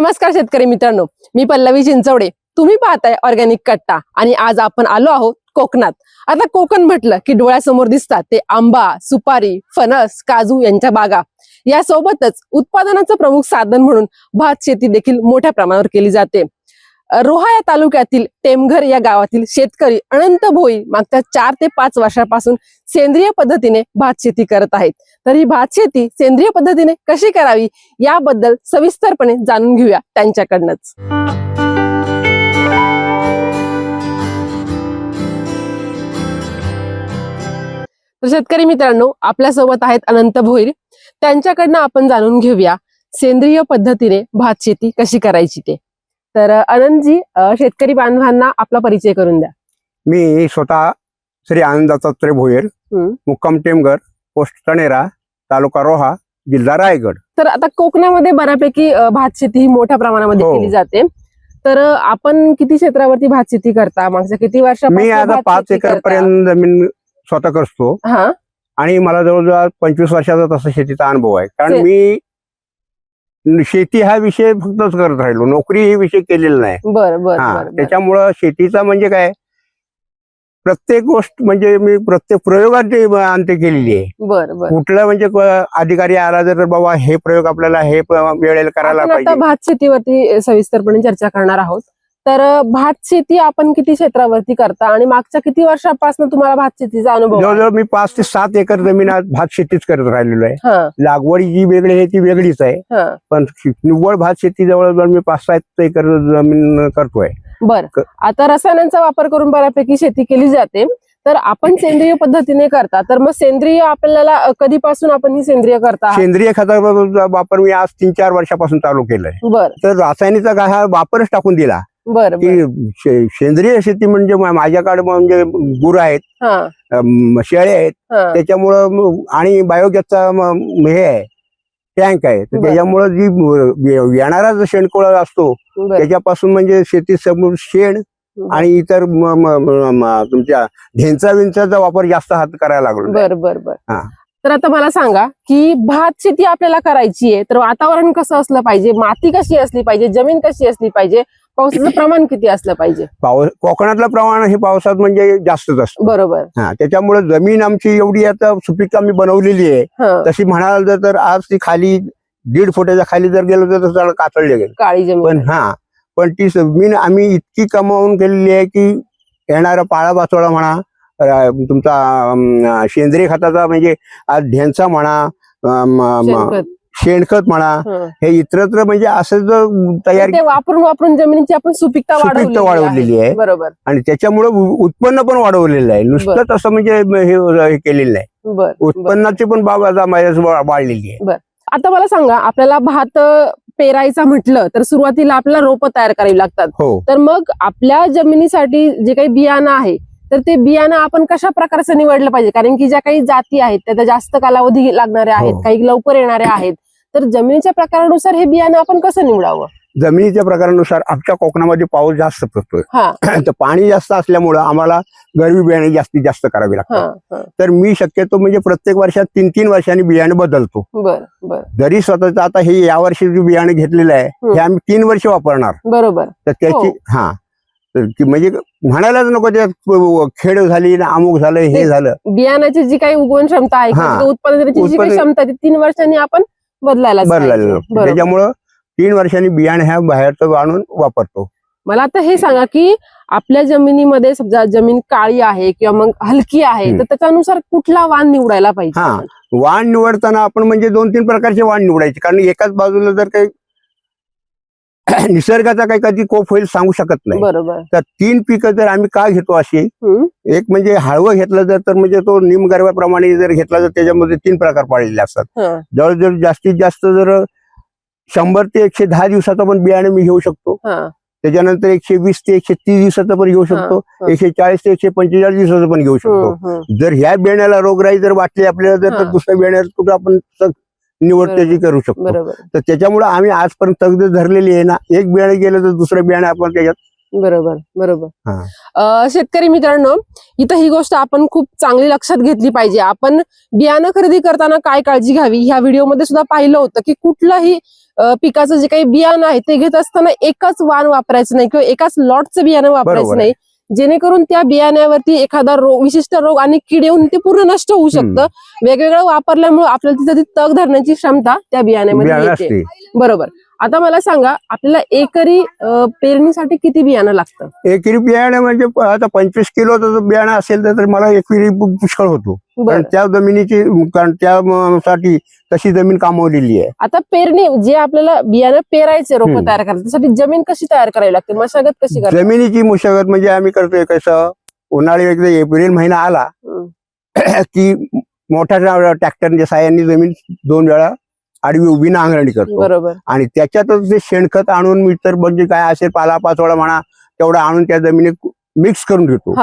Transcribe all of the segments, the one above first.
नमस्कार शेतकरी मित्रांनो मी पल्लवी चिंचवडे. तुम्ही पाहताय ऑर्गॅनिक कट्टा आणि आज आपण आलो आहोत कोकणात. आता कोकण म्हटलं की डोळ्यासमोर दिसतात ते आंबा सुपारी फणस काजू यांच्या बागा. यासोबतच उत्पादनाचं प्रमुख साधन म्हणून भात शेती देखील मोठ्या प्रमाणावर केली जाते. रोहा या तालुक्यातील टेमघर या गावातील शेतकरी अनंत भोई मागच्या चार ते पाच वर्षापासून सेंद्रिय पद्धतीने भात शेती करत आहेत. तर ही भात शेती सेंद्रिय पद्धतीने कशी करावी याबद्दल सविस्तरपणे जाणून घेऊया त्यांच्याकडनंच. तर शेतकरी मित्रांनो आपल्यासोबत आहेत अनंत भोईर. त्यांच्याकडनं आपण जाणून घेऊया सेंद्रिय पद्धतीने भात शेती कशी करायची ते. तर अ, शेतकरी बांधवांना आपला परिचय करून द्या. मी स्वतः श्री आनंद दत्तात्रय भोयर. मुक्काम टेमघर पोस्ट तणेरा तालुका रोहा जिल्हा रायगड. तर आता कोकणामध्ये बऱ्यापैकी भात शेती ही मोठ्या प्रमाणामध्ये हो. केली जाते. तर आपण किती क्षेत्रावरती भात शेती करता? मागच्या किती वर्षापासून मी आता पाच एकर? पर्यंत जमीन स्वतः करतो. हा. आणि मला जवळजवळ पंचवीस वर्षाचा तसा शेतीचा अनुभव आहे. कारण मी शेती हा विषय फक्तच करत राहिलो. नोकरी ही विषय केलेला नाही. बर बर त्याच्यामुळं शेतीचा म्हणजे काय? प्रत्येक गोष्ट म्हणजे मी प्रत्येक प्रयोगात अंत्य केलेली आहे. बर बर. कुठला म्हणजे अधिकारी आला तर बाबा हे प्रयोग आपल्याला हे वेळेला करायला पाहिजे. भात शेतीवरती सविस्तरपणे चर्चा करणार आहोत. तर भात शेती आपण किती क्षेत्रावरती करता? आणि मागच्या किती वर्षापासून तुम्हाला भात शेतीचा अनुभव? जवळजवळ मी पाच ते सात एकर जमीन आज भात शेतीच करत राहिलेलो आहे. हा. लागवड जी वेगळी आहे ती वेगळीच आहे. हा. पण निव्वळ भात शेती जवळजवळ मी पाच सात एकर जमीन करतोय. बर. क- आता रसायनांचा वापर करून बऱ्यापैकी शेती केली जाते. तर आपण सेंद्रिय पद्धतीने करता. तर मग सेंद्रिय आपल्याला अ, कधीपासून आपण ही सेंद्रिय करता? सेंद्रिय खताचा वापर मी आज तीन चार वर्षापासून चालू केलाय. बर. तर रासायनिकचा काय हा वापरच टाकून दिला. बर शे- सेंद्रिय शेती म्हणजे मा- माझ्याकडे म्हणजे गुर आहेत हा. अम, शेळे आहेत हा. त्याच्यामुळं म- आणि बायोगॅसचा म- हे आहे टँक आहे. तर बरं. त्याच्यामुळं जी येणारा जो शेणकोळा असतो बर. त्याच्यापासून म्हणजे शेती समोर शेण आणि इतर म- म- म- म- तुमच्या ढेंचा विंचाचा वापर जास्त हात करायला लागलो. बर बर बर. हा. तर आता मला सांगा की भात शेती आपल्याला करायची आहे तर वातावरण कसं असलं पाहिजे? माती कशी असली पाहिजे? जमीन कशी असली पाहिजे? पावसाचं प्रमाण किती असलं पाहिजे? पाऊस कोकणातलं प्रमाण हे पावसात म्हणजे जास्तच असतं. बरोबर. हा त्याच्यामुळे जमीन आमची एवढी आता सुपीक आम्ही बनवलेली आहे. तशी म्हणाल तर- आज ती खाली दीड फुटाच्या खाली जर गेलो तर सगळं कातळले गेलं. काळी पण जमीन हा पण ती जमीन आम्ही इतकी कमावून केलेली आहे की येणारा पाळा बाचोळा म्हणा तुमचा सेंद्रिय खताचा म्हणजे आज ढेंचा म्हणा शेणखत. म्हणा हा. इतरत्र म्हणजे असं जर तयार ते वापरून वापरून जमिनीची आपण सुपीकता सुपीकता वाढवलेली आहे. बरोबर आणि त्याच्यामुळे उत्पन्न पण वाढवलेलं आहे नुसतंच असं म्हणजे हे केलेलं बर. उत्पन्नाची पण बाब आता माझ्या वाढलेली आहे आता मला सांगा आपल्याला भात पेरायचा म्हटलं तर सुरुवातीला आपल्याला रोपं तयार करावी लागतात हो तर मग आपल्या जमिनीसाठी जे काही बियाणं आहे तर ते बियाणं आपण कशा प्रकारचं निवडलं पाहिजे कारण की ज्या काही जाती आहेत त्या जास्त कालावधी लागणाऱ्या आहेत हो. काही लवकर येणाऱ्या आहेत तर जमिनीच्या प्रकारानुसार हे बियाणं आपण कसं निवडावं? जमिनीच्या प्रकारानुसार आमच्या कोकणामध्ये पाऊस जास्त पडतोय. हा. तर पाणी जास्त असल्यामुळं आम्हाला गरवी बियाणे जास्तीत जास्त करावी लागतात. तर मी शक्यतो म्हणजे प्रत्येक वर्षात तीन तीन वर्षांनी बियाणे बदलतो. बर बर. जरी स्वतःचं आता हे यावर्षी जे बियाणे घेतलेलं आहे. हे आम्ही तीन वर्ष वापरणार. बरोबर. तर त्याची हो. हा. म्हणजे म्हणायलाच नको त्यात खेळ झाली ना अमुक झालं हे झालं. बियाण्याची जी काही उगवण क्षमता आहे. किंवा त्याची उत्पादनाची जी काही उत्पादन- क्षमता तीन वर्षांनी आपण बदलायला बदलायला त्याच्यामुळं तीन वर्षांनी बियाणे ह्या बाहेरचं आणून वापरतो. मला आता हे सांगा की आपल्या जमिनीमध्ये समजा जमीन काळी आहे किंवा मग हलकी आहे. तर त्याच्यानुसार कुठला वाण निवडायला पाहिजे? हा. वाण निवडताना आपण म्हणजे दोन तीन प्रकारचे वाण निवडायचे. कारण एकाच बाजूला जर काही निसर्गाचा काही कधी कोप होईल सांगू शकत नाही तर तीन पिकं जर आम्ही का घेतो अशी. एक म्हणजे हळवं घेतलं जर तर म्हणजे तो निमगर्भाप्रमाणे जर घेतला तर त्याच्यामध्ये तीन प्रकार पाडलेले असतात. जवळजवळ जास्तीत जास्त जर शंभर ते एकशे दहा दिवसाचं पण बियाणे मी घेऊ शकतो हा. त्याच्यानंतर एकशे वीस ते एकशे तीस दिवसाचं पण घेऊ शकतो. एकशे चाळीस ते एकशे पंचेचाळीस दिवसाचं पण घेऊ शकतो. जर ह्या बियाण्याला रोगराई जर वाटली आपल्याला जर तर. दुसऱ्या बियाण्याला कुठं आपण निवड. त्याची करू शकतो. बरोबर. तर त्याच्यामुळे आम्ही आजपर्यंत तगद धरलेली आहे ना एक बियाणे गेलं तर दुसरं बियाणे आपण त्याच्यात बरोबर बरोबर. हा. अं, शेतकरी मित्रांनो इथं ही गोष्ट आपण खूप चांगली लक्षात घेतली पाहिजे. आपण बियाणं खरेदी करताना काय काळजी घ्यावी? ह्या व्हिडिओमध्ये सुद्धा पाहिलं होतं की कुठलंही अं, पिकाचं जे काही बियाणं आहे ते घेत असताना एकच वाण वापरायचं नाही किंवा एकाच लॉटचं बियाणं वापरायचं बरोबर नाही. जेणेकरून त्या बियाण्यावरती एखादा रोग विशिष्ट रोग आणि कीड येऊन ते पूर्ण नष्ट होऊ शकतं. वेगवेगळं वापरल्यामुळे आपल्याला तिथं तग धरण्याची क्षमता त्या बियाण्यामध्ये बियाणं येते. बरोबर. आता मला सांगा आपल्याला एकरी पेरणीसाठी किती बियाणं लागतं? एकरी बियाणं म्हणजे आता पंचवीस किलो बियाणं असेल तर मला एकरी पुष्कळ होतो. कारण त्या जमिनीची कारण त्या म- साठी तशी जमीन कामवलेली आहे. आता पेरणी जे आपल्याला बियाणं पेरायचे रोप. तयार करायचे त्यासाठी जमीन कशी तयार करावी लागते? मशागत कशी करावी? जमिनीची मशागत म्हणजे आम्ही करतोय कसं उन्हाळी एकदा एप्रिल महिना आला. की मोठ्या ट्रॅक्टरच्या साह्याने जमीन दोन वेळा आडवी उभी नांगरणी करतो. बरोबर. आणि त्याच्यातच ते शेणखत आणून मी तर म्हणजे काय असेल पाला पाचोळा म्हणा तेवढं आणून त्या जमिनीत मिक्स करून घेतो.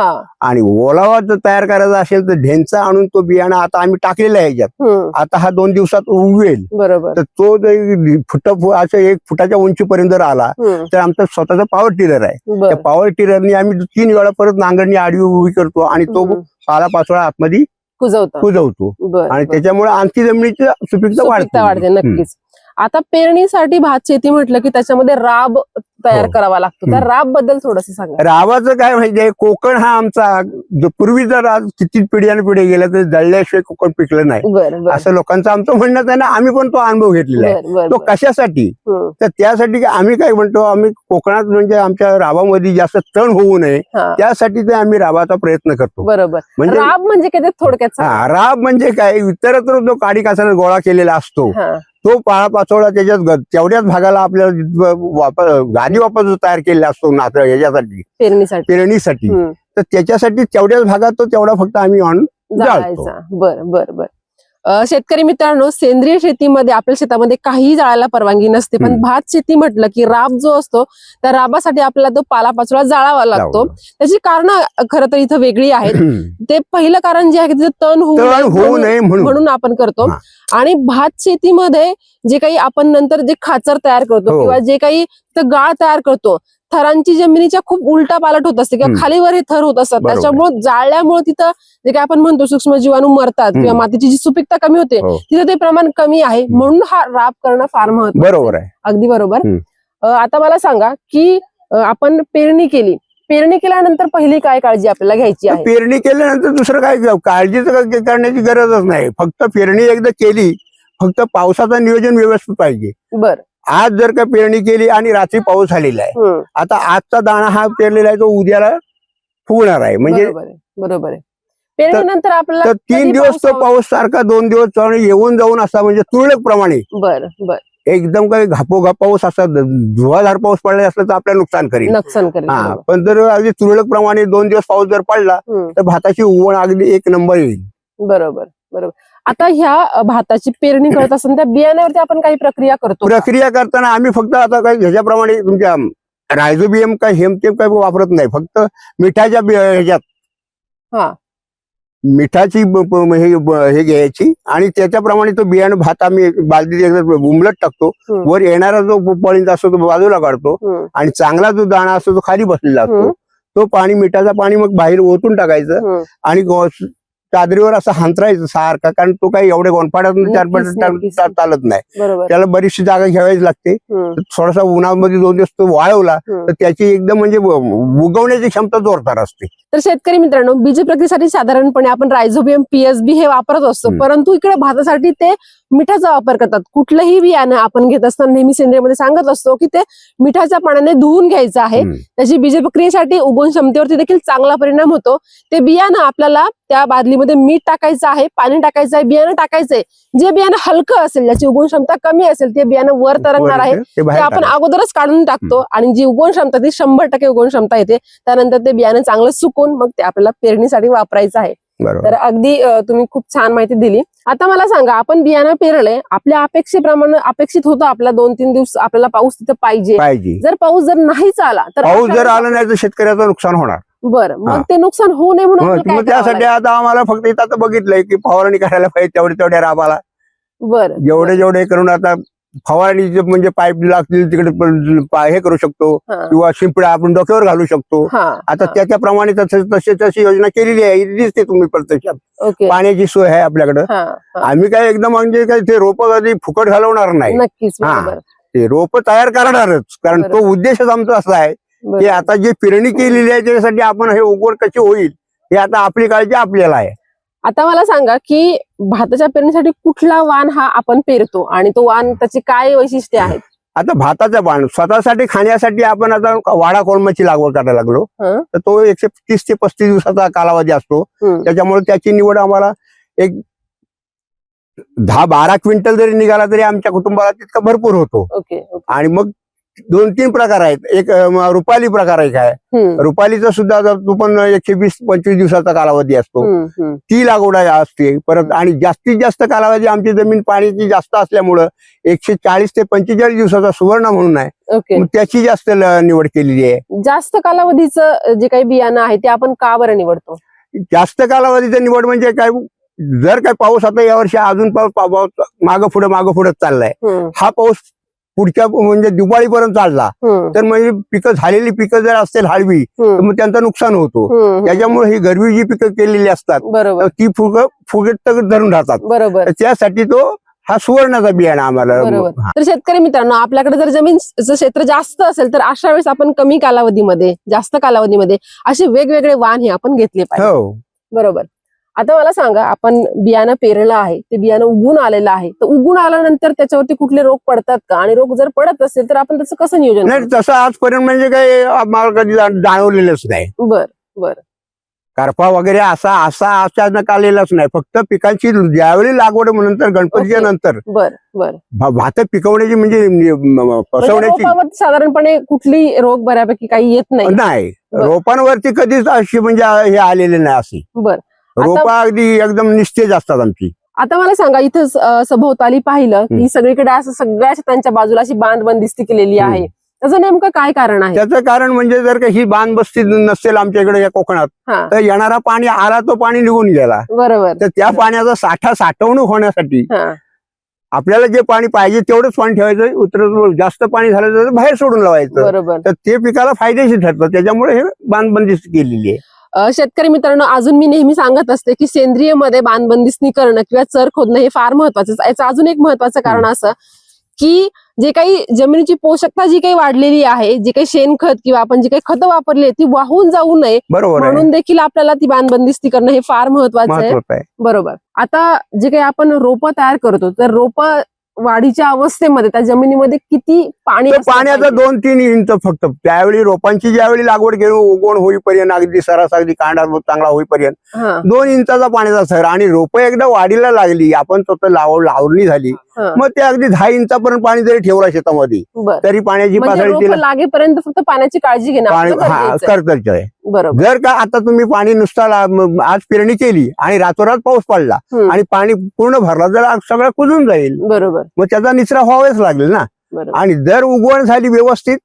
आणि ओलावा जर तयार करायचा असेल तर ढेंचा आणून तो बियाणं आता आम्ही टाकलेला आहे याच्यात. आता हा दोन दिवसात उगवेल. बरोबर. तर तो जर फुट असं एक फुटाच्या उंचीपर्यंत जर आला. तर आमचा स्वतःचा पॉवर टिलर आहे. त्या पॉवर टिलरनी आम्ही तीन वेळा परत नांगरणी आडवी उभी करतो आणि तो. पाला पाचोळा आतमध्ये कुजवतं. कुजवतो. आणि. त्याच्यामुळे आणखी जमिनीची सुपीकता वाढते. हम्म. नक्कीच. आता पेरणीसाठी भात शेती म्हटलं की त्याच्यामध्ये राब तयार हो. करावा लागतो. हम्म. राबबद्दल थोडस सांगा. रावाचं काय म्हणजे कोकण हा आमचा जो पूर्वी जर आज किती पिढ्याने पिढे गेल्या तर जळल्याशिवाय कोकण पिकलं नाही. असं लोकांचं आमचं म्हणणं आहे ना आम्ही पण तो अनुभव घेतलेला आहे. तो. कशासाठी. तर त्यासाठी आम्ही काय म्हणतो आम्ही कोकणात म्हणजे आमच्या रावामध्ये जास्त तण होऊ नये. त्यासाठी ते आम्ही राबाचा प्रयत्न करतो. बरोबर. म्हणजे राब म्हणजे काय थोडक्यात राब म्हणजे काय? इतरत्र जो काडी कासाने गोळा केलेला असतो तो पाळा पाचोळा त्याच्यात तेवढ्याच भागाला आपल्याला वापर गादी वापर जो तयार केलेला असतो नात्र याच्यासाठी. पेरणीसाठी. तर त्याच्यासाठी तेवढ्याच भागात तो तेवढा फक्त आम्ही ऑन बर बर बर. शेतकरी मित्रांनो सेंद्रिय शेतीमध्ये आपल्या शेतामध्ये काहीही जाळायला परवानगी नसते. पण. भात शेती म्हटलं की राब जो असतो त्या राबासाठी आपल्याला तो पालापाचोळा जाळावा लागतो. त्याची कारण खरं तर इथं वेगळी आहेत. ते पहिलं कारण जे आहे की तिथे तण होऊ नये होऊ म्हणून- नये म्हणून. म्हणून आपण करतो. आणि भात शेतीमध्ये जे काही आपण नंतर जे खाचर तयार करतो हो. किंवा जे काही गाळ तयार करतो थरांची जमिनीच्या खूप उलटा पालट होत असते किंवा. खालीवर हे थर होत असतात. त्याच्यामुळे जाळल्यामुळे तिथं जे काही आपण म्हणतो सूक्ष्म जीवाणू मरतात किंवा. मातीची जी सुपीकता कमी होते हो. तिथं ते प्रमाण कमी आहे. म्हणून हा राब करणं फार महत्वाचं बरोबर आहे. अगदी बरोबर. आता मला सांगा की आपण पेरणी केली. पेरणी केल्यानंतर पहिली काय काळजी आपल्याला घ्यायची आहे? पेरणी केल्यानंतर दुसरं काय काळजीच करण्याची गरजच नाही. फक्त पेरणी एकदा केली फक्त पावसाचं नियोजन व्यवस्थित पाहिजे. बर. आज जर का पेरणी केली आणि रात्री पाऊस झालेला आहे. आता आजचा दाणा हा पेरलेला आहे तो उद्याला फुगणार आहे. म्हणजे बरोबर आहे पेरणीनंतर आपल्याला तीन दिवस तो पाऊस सारखा दोन दिवस येऊन जाऊन असा म्हणजे तुरळक प्रमाणे बर बर. एकदम काही घापोघाप पाऊस असा धुवाधार पाऊस पडला असला तर आपल्याला नुकसान करेल. नुकसान करेल हा. पण जर अगदी तुरळक प्रमाणे दोन दिवस पाऊस जर पडला तर भाताची उवण अगदी एक नंबर येईल. बरोबर बरोबर. आता ह्या भाताची पेरणी करत असताना त्या बियाण्यावरती आपण काही प्रक्रिया करतो? प्रक्रिया करताना आम्ही फक्त आता काही ह्याच्याप्रमाणे तुमच्या रायझोबियम काय हेमतेम काही वापरत नाही फक्त मिठाच्या ह्याच्यात हा. मिठाची हे घ्यायची आणि त्याच्याप्रमाणे तो बियाणं भात आम्ही बालदीत एकदा उमलत टाकतो. वर येणारा जो पळींचा असतो तो बाजूला काढतो आणि चांगला जो दाणा असतो तो खाली बसलेला असतो. तो पाणी मिठाचा पाणी मग बाहेर ओतून टाकायचं. आणि चादरीवर असं हांतरायचं सारखा कारण तो काही एवढे गोनपाड्यात चार चालत नाही. त्याला बरीचशी जागा घ्यावीच लागते. थोडासा उन्हामध्ये दोन दिवस तो वाळवला. तर त्याची एकदम म्हणजे उगवण्याची क्षमता जोरदार असते. तर शेतकरी मित्रांनो बीज प्रक्रियेसाठी साधारणपणे आपण रायझोबियम पीएसबी हे वापरत असतो. परंतु इकडे भातासाठी ते मिठाचा वापर करतात. कुठलंही बियाणं आपण घेत असताना नेहमी सेंद्रियमध्ये सांगत असतो की ते मिठाच्या पाण्याने धुवून घ्यायचं आहे. त्याची बीज प्रक्रियेसाठी उगवण क्षमतेवरती देखील चांगला परिणाम होतो. ते बियाणं आपल्याला त्या बादलीमध्ये मीठ टाकायचं आहे पाणी टाकायचं आहे बियाणं टाकायचंय जे बियाणं हलकं असेल ज्याची उगवण क्षमता कमी असेल ते बियाणं वर तरंगणार आहे. ते आपण. अगोदरच काढून टाकतो आणि जी उगवण क्षमता ती शंभर टक्के उगवण क्षमता येते. त्यानंतर ते बियाणं चांगलं सुकून मग ते आपल्याला पेरणीसाठी वापरायचं आहे. तर अगदी तुम्ही खूप छान माहिती दिली. आता मला सांगा आपण बियाणं पेरलंय आपल्या अपेक्षेप्रमाणे अपेक्षित होतं आपला दोन तीन दिवस आपल्याला पाऊस तिथं पाहिजे. पाहिजे. जर पाऊस जर नाहीच आला तर पाऊस जर आला नाही तर शेतकऱ्याचं नुकसान होणार. बरं मग हा. ते नुकसान होऊ नये म्हणून त्यासाठी करावं आता आम्हाला फक्त इथं बघितलंय की फवारणी करायला पाहिजे तेवढे तेवढ्या राबाला? बरं. जेवढे जेवढे करून आता फवारणी जे म्हणजे पाईप लागतील तिकडे हे करू शकतो. किंवा शिंपड्या आपण डोक्यावर घालू शकतो आता. त्याच्याप्रमाणे तसे तशी योजना केलेली आहे दिसते तुम्ही प्रत्यक्षात पाण्याची सोय आहे आपल्याकडे. आम्ही काय एकदम म्हणजे काय ते रोप कधी फुकट घालवणार नाही हा. ते रोप तयार करणारच कारण तो. उद्देशच आमचा असा आहे की. आता जे पेरणी केलेली आहे त्याच्यासाठी आपण हे उगवड कशी होईल हे आता आपली काळजी आपल्याला आहे आता मला सांगा की भाताच्या पेरणीसाठी कुठला वाण हा आपण पेरतो आणि तो वाण त्याची काय वैशिष्ट्ये आहेत आता भाताचा बाण स्वतःसाठी खाण्यासाठी आपण आता वाडा कोळमाची लागवड करायला लागलो हं. तर तो एकशे तीस ते पस्तीस दिवसाचा कालावधी असतो. त्याच्यामुळे त्याची निवड आम्हाला एक दहा बारा क्विंटल जरी निघाला तरी आमच्या कुटुंबाला तितका भरपूर होतो ओके ओके. आणि मग दोन तीन प्रकार आहेत. एक रुपाली प्रकार एक आहे. रुपालीचा सुद्धा तो पण एकशे वीस पंचवीस दिवसाचा कालावधी असतो. ती लागवड असते. परत आणि जास्तीत जास्त कालावधी आमची जमीन पाण्याची जास्त असल्यामुळं एकशे चाळीस ते पंचेचाळीस दिवसाचा सुवर्ण म्हणून आहे. त्याची जास्त निवड केलेली आहे. जास्त कालावधीचं जे काही बियाणं आहे ते आपण का बरं निवडतो? जास्त कालावधीचं निवड म्हणजे काय? जर काय पाऊस आता यावर्षी अजून पाऊस मागं पुढे मागं पुढे चाललाय. हा पाऊस पुढच्या म्हणजे दिवाळीपर्यंत चालला तर म्हणजे पिकं झालेली पिकं जर असतील हळवी तर मग त्यांचं नुकसान होतो. त्याच्यामुळे ही गरवी जी पिकं केलेली असतात ती फुगं फुगेत धरून राहतात. बरोबर. त्यासाठी तो हा सुवर्णाचा बियाणा आम्हाला बरोबर. तर शेतकरी मित्रांनो आपल्याकडे जर जमीनचं क्षेत्र जास्त असेल तर अशा वेळेस आपण कमी कालावधीमध्ये जास्त कालावधीमध्ये असे वेगवेगळे वाण हे आपण घेतले पाहिजे. हो. बरोबर. आता मला सांगा आपण बियाणं पेरलं आहे ते बियाणं उगून आलेलं आहे तर उगून आल्यानंतर त्याच्यावरती कुठले रोग पडतात का? आणि रोग जर पडत असेल तर आपण त्याचं कसं नियोजन नाही तसं आजपर्यंत म्हणजे काही आम्हाला कधी जाणवलेलंच नाही. करतो? बर. करपा वगैरे असा असा अचानक आलेलाच नाही. फक्त पिकांची ज्यावेळी लागवड नंतर गणपतीच्या. नंतर. बर बर. भात पिकवण्याची म्हणजे म्हणजे फसवण्याची साधारणपणे कुठली रोग बऱ्यापैकी काही येत नाही. नाही. बरं. रोपांवरती कधीच अशी म्हणजे हे आलेले नाही अशी. बर. रोपा अगदी एकदम निस्तेज असतात आमची. आता मला सांगा इथं सभोवताली पाहिलं की सगळीकडे असं सगळ्या शेतांच्या बाजूला अशी बांध बंदिस्ती केलेली आहे. त्याचं नेमकं काय कारण आहे? त्याचं कारण म्हणजे जर का ही बांध बसती नसेल आमच्या इकडे या कोकणात तर येणारा पाणी आला तो पाणी निघून गेला. बरोबर. तर त्या पाण्याचा साठा साठवणूक होण्यासाठी आपल्याला जे पाणी पाहिजे तेवढंच पाणी ठेवायचं उतरत जास्त पाणी झालं तर बाहेर सोडून लावायचं. बरोबर. तर ते पिकाला फायदेशीर ठरतं. त्याच्यामुळे हे बांधबंदिस्त केलेली आहे. शेतकरी मित्रांनो अजून मी नेहमी सांगत असते की सेंद्रियमध्ये बांधबंदिस्ती करणं किंवा चर खोदणं हे फार महत्वाचं आहे. याचं अजून एक महत्वाचं कारण असं की जे काही जमिनीची पोषकता जी काही वाढलेली आहे जी काही शेणखत किंवा आपण जी काही खतं वापरली ती वाहून जाऊ नये. बरोबर म्हणून देखील आपल्याला ती बांधबंदिस्ती करणं हे फार महत्वाचं आहे. बरोबर. आता जे काही आपण रोपं तयार करतो तर रोपं वाढीच्या अवस्थेमध्ये त्या जमिनीमध्ये किती पाणी पाण्याचं? दोन तीन इंच फक्त त्यावेळी रोपांची ज्यावेळी लागवड केली उगवण होईपर्यंत अगदी सरास अगदी कांडा चांगला होईपर्यंत दोन इंचाचा पाण्याचा सर आणि रोपं एकदा वाढीला लागली आपण स्वतः लाव लावणी झाली. मग ते अगदी दहा इंचापर्यंत पाणी जरी ठेवला शेतामध्ये तरी पाण्याची म्हणजे पातळी लागेपर्यंत फक्त पाण्याची काळजी घेणं पाणी आपलं हा गरजेचं आहे. कर्तव्य आहे बरोबर जर का आता तुम्ही पाणी नुसता आज पेरणी केली आणि रातोरात पाऊस पडला. आणि पाणी पूर्ण भरला तर सगळं कुजून जाईल बरोबर मग त्याचा निचरा व्हावाच लागेल ना आणि जर उगवण झाली व्यवस्थित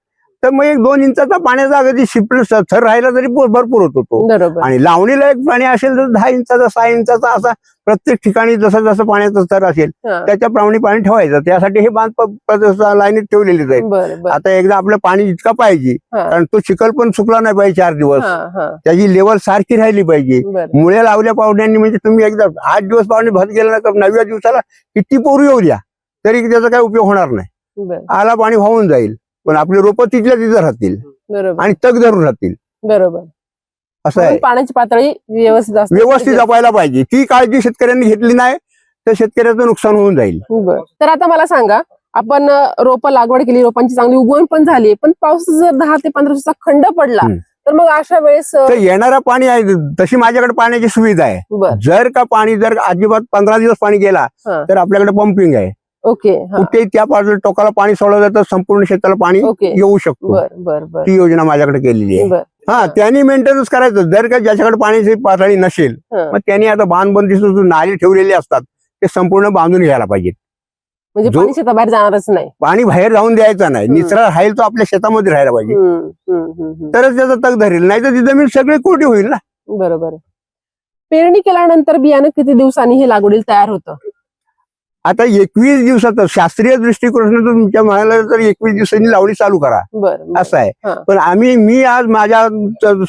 तर मग एक दोन इंचाचा पाण्याचा अगदी शिपल थर राहिला तरी भर- भरपूर होतो तो बरोबर. आणि लावणीला एक पाणी असेल तर दहा इंचाचा सहा इंचाचा असा प्रत्येक ठिकाणी जसं जसं पाण्याचा थर असेल. त्याच्याप्रमाणे पाणी ठेवायचं. त्यासाठी हे बांध लाईनीत बरं बरं. आता एकदा आपलं पाणी इतका पाहिजे. कारण तो चिखल पण सुकला नाही पाहिजे चार दिवस. त्याची लेवल सारखी राहिली पाहिजे. मुळे लावल्या पावड्यांनी म्हणजे तुम्ही एकदा आठ दिवस पावणे भर गेला ना तर नवव्या दिवसाला किती पोरू येऊ द्या? तरी त्याचा काही उपयोग होणार नाही. आला पाणी वाहून जाईल. पण आपले रोपं तिथल्या तिथं राहतील. बरोबर. आणि तग धरून राहतील. बरोबर. असं आहे. पाण्याची पातळी व्यवस्थित असते. व्यवस्थित जपायला पाहिजे. ती काळजी शेतकऱ्यांनी घेतली नाही तर शेतकऱ्याचं नुकसान होऊन जाईल. तर आता मला सांगा आपण रोप लागवड केली रोपांची चांगली उगवण पण झाली पण पाऊस जर दहा ते पंधरा दिवसाचा खंड पडला. तर मग अशा वेळेस येणारा पाणी आहे तशी माझ्याकडे पाण्याची सुविधा आहे. जर का पाणी जर अजिबात पंधरा दिवस पाणी गेला. तर आपल्याकडे पंपिंग आहे. ओके हा. कुठेही त्या बाजूला टोकाला पाणी सोडलं तर संपूर्ण शेताला पाणी येऊ शकतो. ती योजना माझ्याकडे केलेली आहे. हा त्यांनी मेंटेनन्स करायचं. जर का ज्याच्याकडे पाण्याची पातळी नसेल. मग त्यांनी आता बांधबंदी नाली ठेवलेली असतात ते संपूर्ण बांधून घ्यायला पाहिजेत. म्हणजे पाणी शेताबाहेर जाणारच नाही. पाणी बाहेर जाऊन द्यायचं नाही. निचरा राहील तो आपल्या शेतामध्ये राहायला पाहिजे. तरच त्याचा तग धरेल. नाही तर ती जमीन सगळी कोरडी होईल ना. बरोबर. पेरणी केल्यानंतर बियाणं किती दिवसांनी हे लागवडीला तयार होतं? आता एकवीस दिवसात शास्त्रीय दृष्टिकोनातून तुमच्या म्हणाला तर एकवीस दिवसांनी लावणी चालू करा. असं आहे. पण आम्ही मी आज माझ्या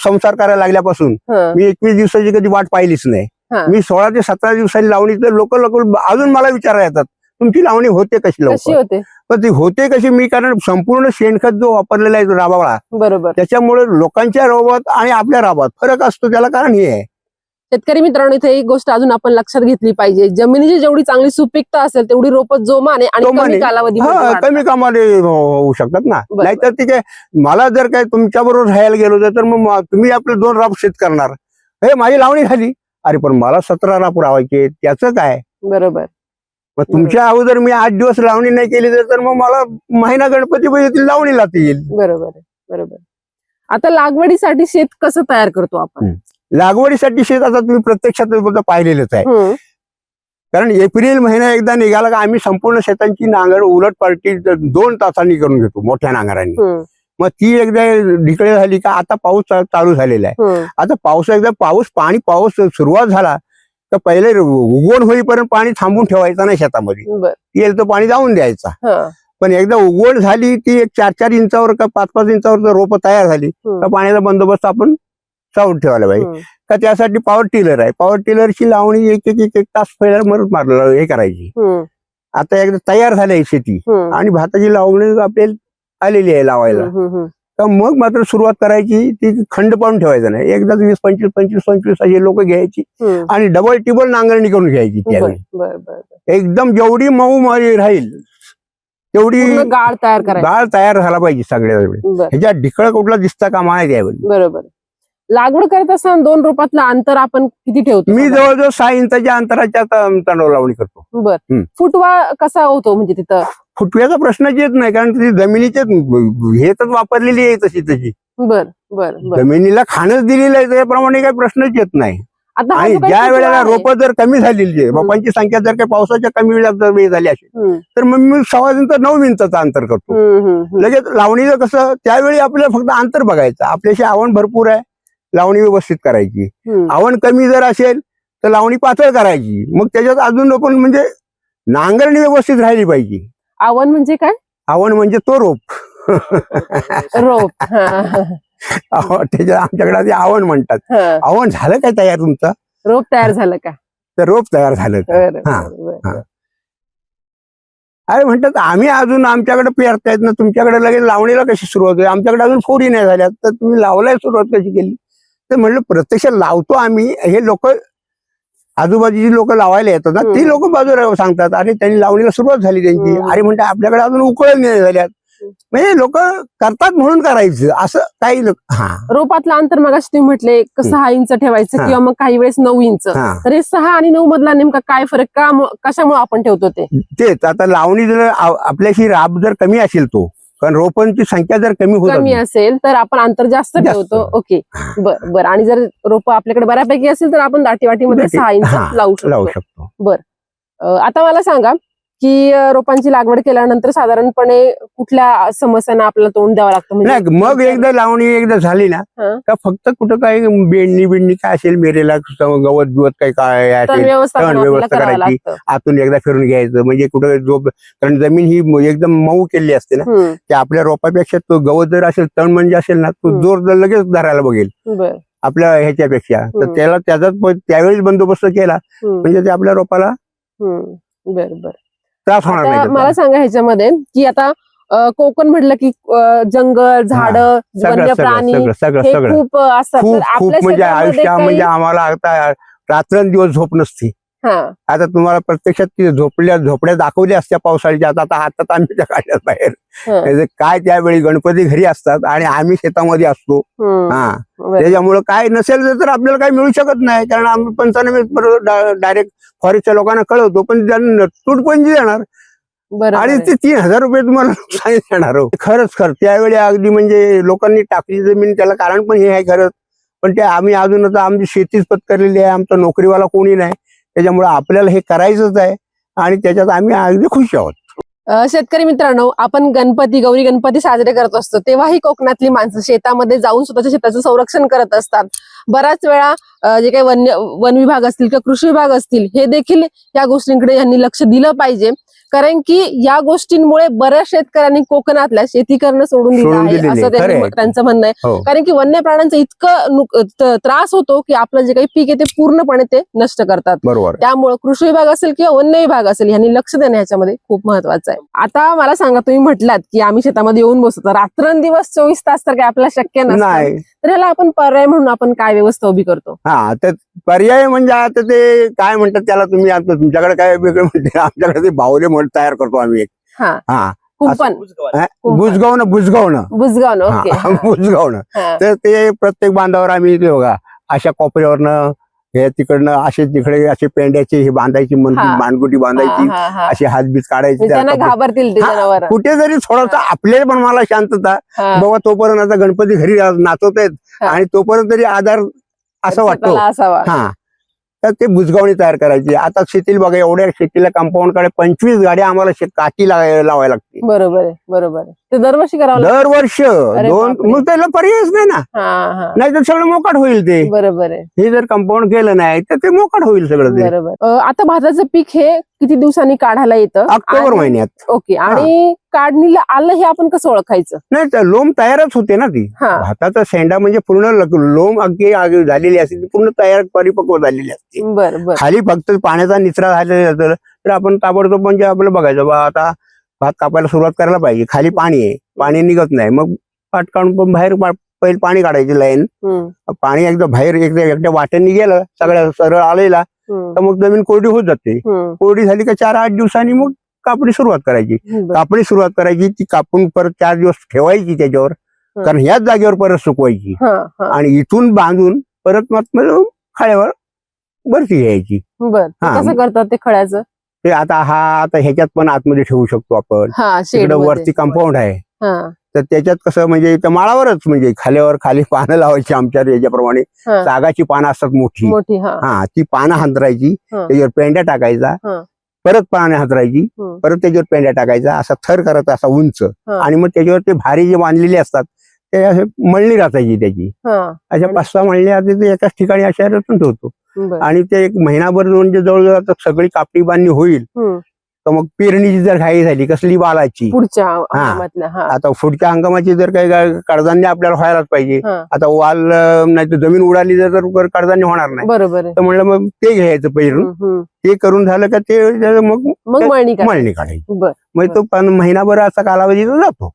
संसार करायला लागल्यापासून मी एकवीस दिवसाची कधी वाट पाहिलीच नाही. मी सोळा ते सतरा दिवसांनी लावणी तर लोक लोक अजून मला विचारायला येतात तुमची लावणी होते कशी होते? पण ती होते कशी मी कारण संपूर्ण शेणखत जो वापरलेला आहे राबावळा बरोबर. त्याच्यामुळे लोकांच्या राबात आणि आपल्या राबात फरक असतो त्याला कारण हे आहे. शेतकरी मित्रांनो इथे एक गोष्ट अजून आपण लक्षात घेतली पाहिजे. जमिनीची जेवढी चांगली सुपीकता असेल तेवढी रोपं जोमाने आणि. कमी कालावधी हा कमी कामाले होऊ शकतात ना. नाहीतर ते काय मला जर काय तुमच्या बरोबर राहायला गेलो तर- मग तुम्ही आपले दोन राब शेत करणार. हे माझी लावणी झाली. अरे पण मला सतरा राब लावायचे त्याचं काय? बरोबर. मग तुमच्या अगोदर मी आठ दिवस लावणी नाही केली तर- मग मला महिना गणपती पाहिजे लावणी लावता येईल. बरोबर बरोबर आता लागवडीसाठी शेत कसं तयार करतो आपण? लागवडीसाठी शेत आता तुम्ही प्रत्यक्षात पाहिलेलंच आहे. कारण एप्रिल महिना एकदा निघाला का आम्ही संपूर्ण शेतांची नांगर उलट पालटी दोन तासांनी करून घेतो मोठ्या नांगरांनी. मग ती एकदा ढिकळे झाली का आता पाऊस चालू झालेला आहे. आता पाऊस एकदा पाऊस पाणी पाऊस सुरुवात झाला तर पहिले उगवण होईपर्यंत पाणी थांबून ठेवायचं नाही शेतामध्ये. येईल तर पाणी जाऊन द्यायचा. पण एकदा उगवण झाली ती एक चार चार इंचावर का पाच पाच इंचावर रोपं तयार झाली. तर पाण्याचा बंदोबस्त आपण चालून ठेवायला पाहिजे. का त्यासाठी पॉवर टिलर आहे. पॉवर टिलरची लावणी एक एक एक तास पहिल्या मरत मारलं हे करायची. आता एकदा तयार झाली आहे शेती. आणि भाताची लावणी आपल्याला आलेली आहे लावायला. तर मग मात्र सुरुवात करायची ती खंड पाडून ठेवायचं नाही. एकदाच वीस पंचवीस पंचवीस पंचवीस अशी लोक घ्यायची. आणि डबल टिबल नांगरणी करून घ्यायची त्यावेळी एकदम जेवढी मऊ मारी राहील तेवढी गाळ तयार डाळ तयार झाला पाहिजे सगळ्या ह्याच्यात ढिकळ कुठला दिसता कामा आहे त्यावेळी. बरोबर. लागवड करत असताना दोन रोपातलं अंतर आपण किती ठेवतो? मी? जवळजवळ सहा इंचाच्या अंतराच्या तंडव लावणी करतो. बर. फुटवा कसा होतो म्हणजे तिथं? फुटव्याचा प्रश्नच येत नाही कारण ती जमिनीचे हेच वापरलेली आहे तशी तशी. बर बर जमिनीला खाणच दिलेलं आहे त्याप्रमाणे काही प्रश्नच येत नाही. आता हा आणि ज्या वेळेला रोपं जर कमी झालेली आहे रोपांची संख्या जर काही पावसाच्या कमी वेळात जर वेळ झाली असेल तर मग मी सव्वा इंच नऊ इंचाचं अंतर करतो. लगेच लावणीचं कसं त्यावेळी आपल्याला फक्त अंतर बघायचं आपल्याशी आवण भरपूर आहे. लावणी व्यवस्थित करायची. आवण कमी जर असेल तर लावणी पातळ करायची. मग त्याच्यात अजून आपण म्हणजे नांगरणी व्यवस्थित राहिली पाहिजे. आवण म्हणजे काय? आवण म्हणजे तो रोप. रोप त्याच्यात आमच्याकडे आवण म्हणतात. आवण झालं काय तयार तुमचं? रोप तयार झालं का? तर रोप तयार झालं का? हा. अरे म्हणतात आम्ही अजून आमच्याकडे पेरतायत ना तुमच्याकडे लगेच लावणीला कशी सुरुवात होईल आमच्याकडे अजून फोडी नाही झाल्या तर तुम्ही लावलाय सुरुवात कशी केली? तर म्हणलं प्रत्यक्ष लावतो आम्ही. हे लोक आजूबाजूची लोक लावायला येतात ना ती. लोक बाजूला सांगतात अरे त्यांनी लावणीला सुरुवात झाली त्यांची. अरे म्हणते आपल्याकडे अजून उकळ नाही झाल्यात. म्हणजे लोक करतात म्हणून करायचं. असं काही लोक रोपातलं अंतर मग तुम्ही म्हटले सहा इंच ठेवायचं. किंवा मग काही वेळेस नऊ इंच. तर हे सहा आणि नऊ मधला नेमका काय फरक का कशामुळे आपण ठेवतो ते? तेच आता लावणी जर आपल्याशी राब जर कमी असेल तो कारण रोपांची संख्या जर कमी होत कमी असेल, तर आपण अंतर जास्त. ठेवतो. ओके. बर बर. आणि जर रोप आपल्याकडे बऱ्यापैकी असेल तर आपण दाटी वाटीमध्ये दाटी- सहा इंच लावू लावू शकतो. अं, आता मला सांगा की रोपांची लागवड केल्यानंतर साधारणपणे कुठल्या समस्यांना आपल्याला तोंड द्यावं लागतं म्हणजे नाही मग एकदा लावणी एकदा झाली ना हा. का फक्त कुठं काही बेंडणी बिंडणी काय असेल मेरेला गवत बिवत काही काय तण असेल व्यवस्थापन तण आपल्याला व्यवस्था करावं करायची. लागतं आतून एकदा फिरून घ्यायचं म्हणजे कुठं जो कारण जमीन ही म- एकदम मऊ केली असते ना हम्म, की आपल्या रोपापेक्षा तो गवत जर असेल तण म्हणजे असेल ना तो हम्म. जोर जर लगेच धरायला बघेल बर आपल्या ह्याच्यापेक्षा तर हम्म. त्याला त्याचाच प- त्यावेळेस बंदोबस्त केला हम्म, म्हणजे ते आपल्या रोपाला हम्म, बर बर त्रास होणार नाही. मला सांगा ह्याच्यामध्ये की आता कोकण म्हटलं की जंगल झाड वन्य प्राणी खूप असतात. खूप म्हणजे आयुष्या म्हणजे आम्हाला आता रात्रंदिवस झोप नसती. आता तुम्हाला प्रत्यक्षात ती झोपल्या झोपड्या दाखवल्या असत्या पावसाळ्याच्या. आता आता हातात आम्ही त्या काढल्यात बाहेर. काय त्यावेळी गणपती घरी असतात आणि आम्ही शेतामध्ये असतो. हा. त्याच्यामुळे काय नसेल तर आपल्याला काही मिळू शकत नाही. कारण आम्ही पंचानवे डायरेक्ट फॉरेस्टच्या लोकांना कळवतो पण त्यांना तुटपंजी देणार? बरोबर आणि. ते तीन हजार रुपये तुम्हाला नुकसान देणार हो. खरंच खरं त्यावेळी अगदी म्हणजे लोकांनी टाकली जमीन त्याला कारण पण हे आहे खरंच. पण ते आम्ही अजून आता आमची शेतीच पत्करलेली आहे. आमचा नोकरीवाला कोणी नाही. त्याच्यामुळे आपल्याला हे करायचंच आहे आणि त्याच्यात आम्ही अगदी खुश आहोत. शेतकरी मित्रांनो आपण गणपती गौरी गणपती साजरे करत असतो. तेव्हाही कोकणातली माणसं शेतामध्ये जाऊन स्वतःच्या शेताचं संरक्षण करत असतात. बऱ्याच वेळा जे काही वन्य वन विभाग असतील किंवा कृषी विभाग असतील हे देखील या गोष्टींकडे यांनी लक्ष दिलं पाहिजे. कारण की या गोष्टींमुळे बऱ्याच शेतकऱ्यांनी कोकणातल्या शेती करणं सोडून दिलं आहे असं. त्यांचं म्हणणं आहे. हो. कारण की वन्य प्राण्यांचं इतकं त्रास होतो की आपलं जे काही पीक आहे ते पूर्णपणे ते नष्ट करतात. बरोबर. त्यामुळे कृषी विभाग असेल किंवा वन्य विभाग असेल यांनी लक्ष देणं ह्याच्यामध्ये खूप महत्वाचं आहे. आता मला सांगा तुम्ही म्हटलात की आम्ही शेतामध्ये येऊन बसतो. तर रात्रंदिवस चोवीस तास तर काय आपल्याला शक्य नाही. तर ह्याला आपण पर्याय म्हणून आपण काय व्यवस्था उभी करतो? हा तर पर्याय म्हणजे आता ते काय म्हणतात त्याला तुम्ही आता तुमच्याकडे काय वेगळं म्हणते? आमच्याकडे ते बावले म्हणून तयार करतो आम्ही एक. हा. हा. कुंपण. बुजगावणं. बुजगावणं बुजगावनं ओके. बुजगावणं. तर ते प्रत्येक बांधावर आम्ही बघा अशा कोपऱ्यावरनं हे तिकडनं असे तिकडे असे पेंड्याचे हे बांधायची मन-. मानगुटी बांधायची. अशी हातबीत काढायची. म्हणजे घाबरतील कुठे जरी थोडासा आपल्याला पण मला शांतता बाबा तोपर्यंत आता गणपती घरी नाचवत आहेत. आणि तोपर्यंत तरी आधार असं वाटतो. हा. तर ते बुजगावणी तयार करायची. आता शेतील बघा एवढ्या शेतीला कंपाऊंडकडे पंचवीस गाड्या आम्हाला काठी लावाय- लावायला लागते बरोबर आहे बरोबर आहे. ते दरवर्षी करावं लागतं. दरवर्ष. दोन बापरे. मग त्याला पर्यायच नाही ना. हा हा. नाही तर सगळं मोकाट होईल ते. बरोबर आहे. हे जर कंपाऊंड केलं नाही तर ते मोकाट होईल सगळं ते. बरोबर. अं, आता भाताचं पीक हे किती दिवसांनी काढायला येतं? ऑक्टोबर आणि- महिन्यात. ओके आणि काढणीला आलं हे आपण कसं ओळखायचं? नाही तर लोम तयारच होते ना ती. हा. भाताचा शेंडा म्हणजे पूर्ण लोम अगदी आग- झालेली असते. ती पूर्ण तयार परिपक्व झालेली असते. बर बर. खाली फक्त पाण्याचा निचरा झालेला तर आपण ताबडतोब म्हणजे आपलं बघायचं बा आता भात कापायला सुरुवात करायला पाहिजे. खाली पाणी आहे. पाणी निघत नाही. मग पाट काढून पण बाहेर पहिले पाणी काढायची लाईन. पाणी एकदा बाहेर एकदा एकट्या वाट्याने गेलं सगळ्या सरळ आलेला तर मग जमीन कोरडी होत जाते. कोरडी झाली का चार आठ दिवसांनी मग कापणी सुरुवात करायची. कापणी सुरुवात करायची ती कापून परत चार दिवस ठेवायची त्याच्यावर. कारण ह्याच जागेवर परत सुकवायची. आणि इथून बांधून परत मग खाड्यावर भरती घ्यायची. कसं करतात ते खळ्याचं? ते आता हा आता ह्याच्यात पण आतमध्ये ठेवू शकतो आपण. हा तिकडे वरती कंपाऊंड आहे. तर त्याच्यात कसं म्हणजे त्या माळावरच म्हणजे खाल्यावर खाली पानं लावायची आमच्या याच्याप्रमाणे. सागाची पानं असतात मोठी. हा. ती पानं हांतरायची. त्याच्यावर पेंड्या टाकायचा. परत पानं हांतरायची. परत त्याच्यावर पेंड्या टाकायचा. असा थर करत असा उंच. आणि मग त्याच्यावर ते भारी जे बांधलेले असतात ते असे मळणी राचायची त्याची. अशा पाच सहा ते एकाच ठिकाणी अशा रचून ठेवतो. आणि ते एक महिनाभर म्हणजे जवळजवळ सगळी कापणी बांधणी होईल. तर मग पेरणीची जर घाई झाली कसली बालाची? पुढच्या आता पुढच्या हंगामाची जर काही कडधान्य आपल्याला व्हायलाच पाहिजे. आता वाल नाही तर जमीन उडाली तर कडधान्य होणार नाही. बरोबर तर म्हणलं मग ते घ्यायचं पेरून. ते करून झालं का ते मग मग मळणी काढायची. मग तो पण महिनाभर असा कालावधी जातो.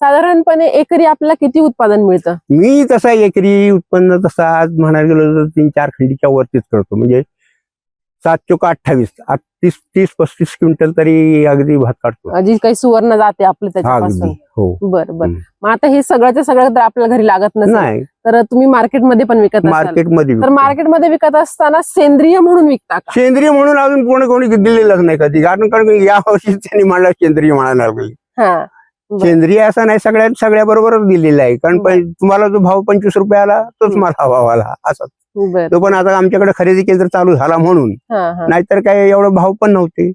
साधारणपणे एकरी आपल्याला किती उत्पादन मिळतं? मी तसा एकरी उत्पन्न तसा आज म्हणायला गेलो तर तीन चार खंडीच्या वरतीच करतो. म्हणजे सात चोक अठ्ठावीस तीस तीस पस्तीस क्विंटल तरी अगदी भात काढतो. जी काही सुवर्ण जाते आपली त्याच्यापासून. हो. बर बर. मग आता हे सगळ्याच्या सगळं तर आपल्याला घरी लागत नसेल. नाही. तर तुम्ही मार्केटमध्ये पण विकत असाल. मार्केटमध्ये तर विकतो. मार्केटमध्ये विकत असताना सेंद्रिय म्हणून विकता का? सेंद्रिय म्हणून अजून कोणी कोणी दिलेलंच नाही कधी. कारण कारण या वर्षी त्यांनी मला सेंद्रिय म्हणायला लागले. हा. सेंद्रिय असं नाही सगळ्या सगळ्या बरोबरच दिलेला आहे. कारण तुम्हाला जो भाव पंचवीस रुपये आला तोच. मला भाव आला असा. तो पण आता आमच्याकडे खरेदी केंद्र चालू झाला म्हणून. नाहीतर काय एवढं भाव पण नव्हते.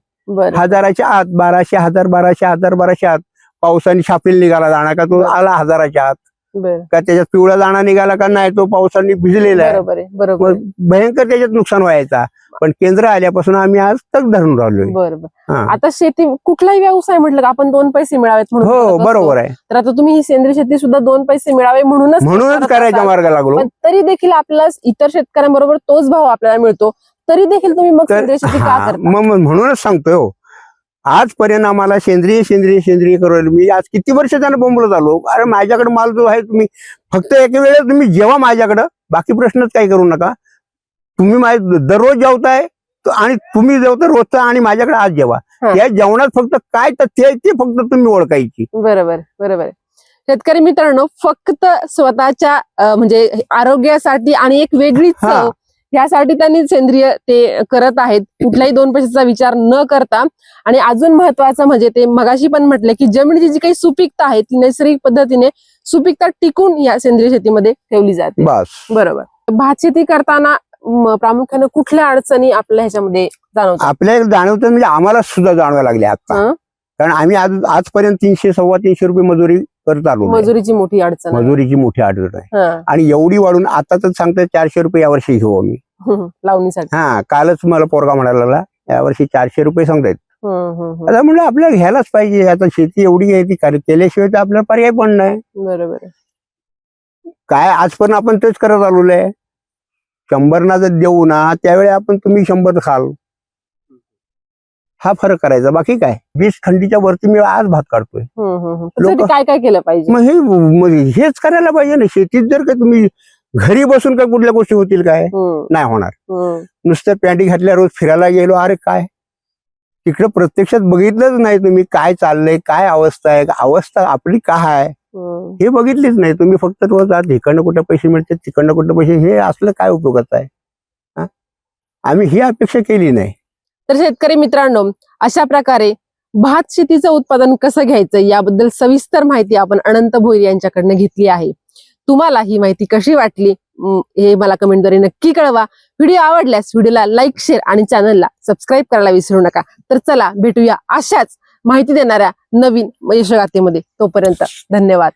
हजाराच्या आत बाराशे हजार बाराशे हजार बाराशे आत पावसाने छापील निघाला दाणा का तो. आला हजाराच्या आत. का त्याच्यात पिवळा दाणा निघाला का नाही तो पावसाने भिजलेला आहे. बरोबर बरोबर भयंकर त्याच्यात नुकसान व्हायचा. पण केंद्र आल्यापासून आम्ही आज तक धरून राहिलोय. बर बर. हा. आता शेती कुठलाही व्यवसाय म्हटलं आपण दोन पैसे मिळावेत म्हणून हो. बरोबर आहे. तर आता तुम्ही ही सेंद्रिय शेती सुद्धा दोन पैसे मिळावे म्हणूनच म्हणूनच असाल. मार्ग लागलो. तरी देखील आपल्याला इतर शेतकऱ्यांबरोबर तोच भाव आपल्याला मिळतो. तरी देखील तुम्ही मग सेंद्रिय शेती का करता? मग म्हणूनच सांगतोय हो. आजपर्यंत आम्हाला सेंद्रिय सेंद्रिय सेंद्रिय करू मी आज किती वर्ष त्यानं बोंबलत आलो? अरे माझ्याकडे माल जो आहे तुम्ही फक्त एके वेळेस तुम्ही जेवा माझ्याकडं बाकी प्रश्नच काही करू नका. तुम्ही माझ्या दररोज जेवताय आणि तुम्ही जेवता रोजचा आणि माझ्याकडे आज जेवा. या जेवणात फक्त काय तथ्य आहे ते फक्त तुम्ही ओळखायची. बरोबर बरोबर. शेतकरी मित्रांनो फक्त स्वतःच्या म्हणजे आरोग्यासाठी आणि एक वेगळीच. चव यासाठी त्यांनी सेंद्रिय ते करत आहेत. कुठल्याही दोन पैशाचा विचार न करता. आणि अजून महत्वाचं म्हणजे ते मगाशी पण म्हटलं की जमिनीची जी काही सुपीकता आहे ती नैसर्गिक पद्धतीने सुपीकता टिकून या सेंद्रिय शेतीमध्ये ठेवली जाते. बस. बरोबर. भात शेती करताना प्रामुख्याने कुठल्या अडचणी आपल्या ह्याच्यामध्ये जाणवतात? आपल्याला जाणवतं म्हणजे आम्हाला सुद्धा जाणवायला लागले आता? कारण आम्ही आज आजपर्यंत तीनशे सव्वा तीनशे रुपये मजुरी करत आलो. मजुरीची मोठी अडचण आहे. मजुरीची मोठी अडचण आहे आणि एवढी वाढून आता तर सांगतोय चारशे रुपये यावर्षी घेऊ आम्ही लावणीसाठी हा कालच मला पोरगा म्हणायला लागला यावर्षी चारशे रुपये सांगतायत. आता म्हणलं आपल्याला घ्यायलाच पाहिजे आता शेती एवढी आहे ती केल्याशिवाय तर आपल्याला पर्याय पण नाही बरोबर. काय आजपर्यंत आपण तेच करत आलेलो आहे शंभर ना जर देऊ ना त्यावेळी आपण तुम्ही शंभर खाल हा फरक करायचा. बाकी काय? वीस थंडीच्या वरती मी आज भात काढतोय. लोकं- काय काय केलं पाहिजे? मग हे हेच करायला पाहिजे ना. शेतीत जर का तुम्ही घरी बसून काय कुठल्या गोष्टी होतील काय? नाही होणार. नुसतं पॅन्टी घातल्या रोज फिरायला गेलो अरे काय? तिकडे प्रत्यक्षात बघितलंच नाही तुम्ही काय चाललंय काय अवस्था आहे अवस्था आपली काय. हे बघितलीच नाही. तुम्ही फक्त रोज आज इकडनं कुठे पैसे मिळतात तिकडनं कुठे पैसे हे असलं काय उपयोगाचं आहे? आम्ही ही अपेक्षा केली नाही. तर शेतकरी मित्रांनो अशा प्रकारे भात शेतीचं उत्पादन कसं घ्यायचं याबद्दल सविस्तर माहिती आपण अनंत भोईर यांच्याकडनं घेतली आहे. तुम्हाला ही माहिती कशी वाटली हे मला कमेंटद्वारे नक्की कळवा. व्हिडिओ आवडल्यास व्हिडिओला लाईक शेअर आणि चॅनलला सबस्क्राईब करायला विसरू नका. तर चला भेटूया अशाच माहिती देणाऱ्या नवीन यशगाथेमध्ये. तोपर्यंत धन्यवाद.